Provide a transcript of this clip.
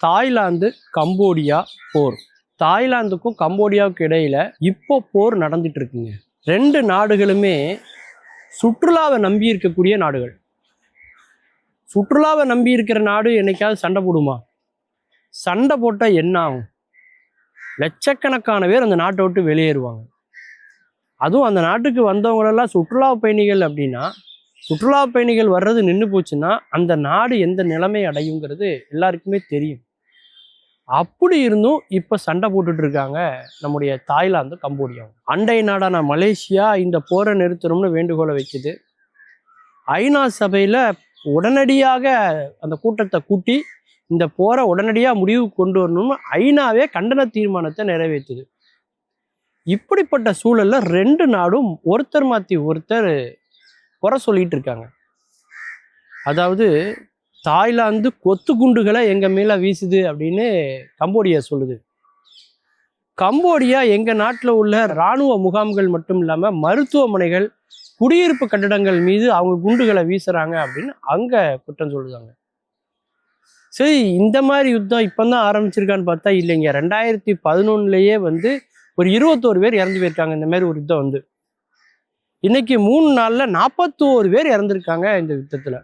Thailand Cambodia போர். தாய்லாந்துக்கும் கம்போடியாவுக்கு இடையில் இப்போ போர் நடந்துட்டு இருக்குங்க ரெண்டு நாடுகளுமே சுற்றுலாவை நம்பி இருக்கக்கூடிய நாடுகள். சுற்றுலாவை நம்பி இருக்கிற நாடு என்னைக்காவது சண்டை போடுமா? சண்டை போட்டால் என்ன ஆகும்? லட்சக்கணக்கான பேர் அந்த நாட்டை விட்டு வெளியேறுவாங்க. அதுவும் அந்த நாட்டுக்கு வந்தவங்களெல்லாம் சுற்றுலா பயணிகள் அப்படின்னா சுற்றுலா பயணிகள் வர்றது நின்று போச்சுன்னா அந்த நாடு எந்த நிலைமை அடையுங்கிறது எல்லாருக்குமே தெரியும். அப்படி இருந்தும் இப்போ சண்டை போட்டுட்டு இருக்காங்க நம்முடைய தாய்லாந்து கம்போடியா. அண்டை நாடான மலேசியா இந்த போரை நிறுத்தணும்னு வேண்டுகோளை வைக்குது. ஐநா சபையில் உடனடியாக அந்த கூட்டத்தை கூட்டி இந்த போரை உடனடியாக முடிவுக்கு கொண்டு வரணும்னு ஐநாவே கண்டன தீர்மானத்தை நிறைவேற்றுது. இப்படிப்பட்ட சூழலில் ரெண்டு நாடும் ஒருத்தர் மாற்றி ஒருத்தர் குறை சொல்லிகிட்டு இருக்காங்க. அதாவது தாய்லாந்து கொத்து குண்டுகளை எங்கள் மேலே வீசுது அப்படின்னு கம்போடியா சொல்லுது. கம்போடியா எங்கள் நாட்டில் உள்ள இராணுவ முகாம்கள் மட்டும் இல்லாமல் மருத்துவமனைகள் குடியிருப்பு கட்டடங்கள் மீது அவங்க குண்டுகளை வீசுகிறாங்க அப்படின்னு அங்கே குற்றம் சொல்லுதாங்க. சரி இந்த மாதிரி யுத்தம் இப்போ தான் ஆரம்பிச்சிருக்கான்னு பார்த்தா இல்லைங்க. ரெண்டாயிரத்தி பதினொன்னுலேயே வந்து ஒரு இருபத்தோரு பேர் இறந்து போயிருக்காங்க. இந்த மாதிரி ஒரு யுத்தம் வந்து. இன்னைக்கு மூணு நாளில் நாற்பத்தோரு பேர் இறந்துருக்காங்க இந்த யுத்தத்தில்.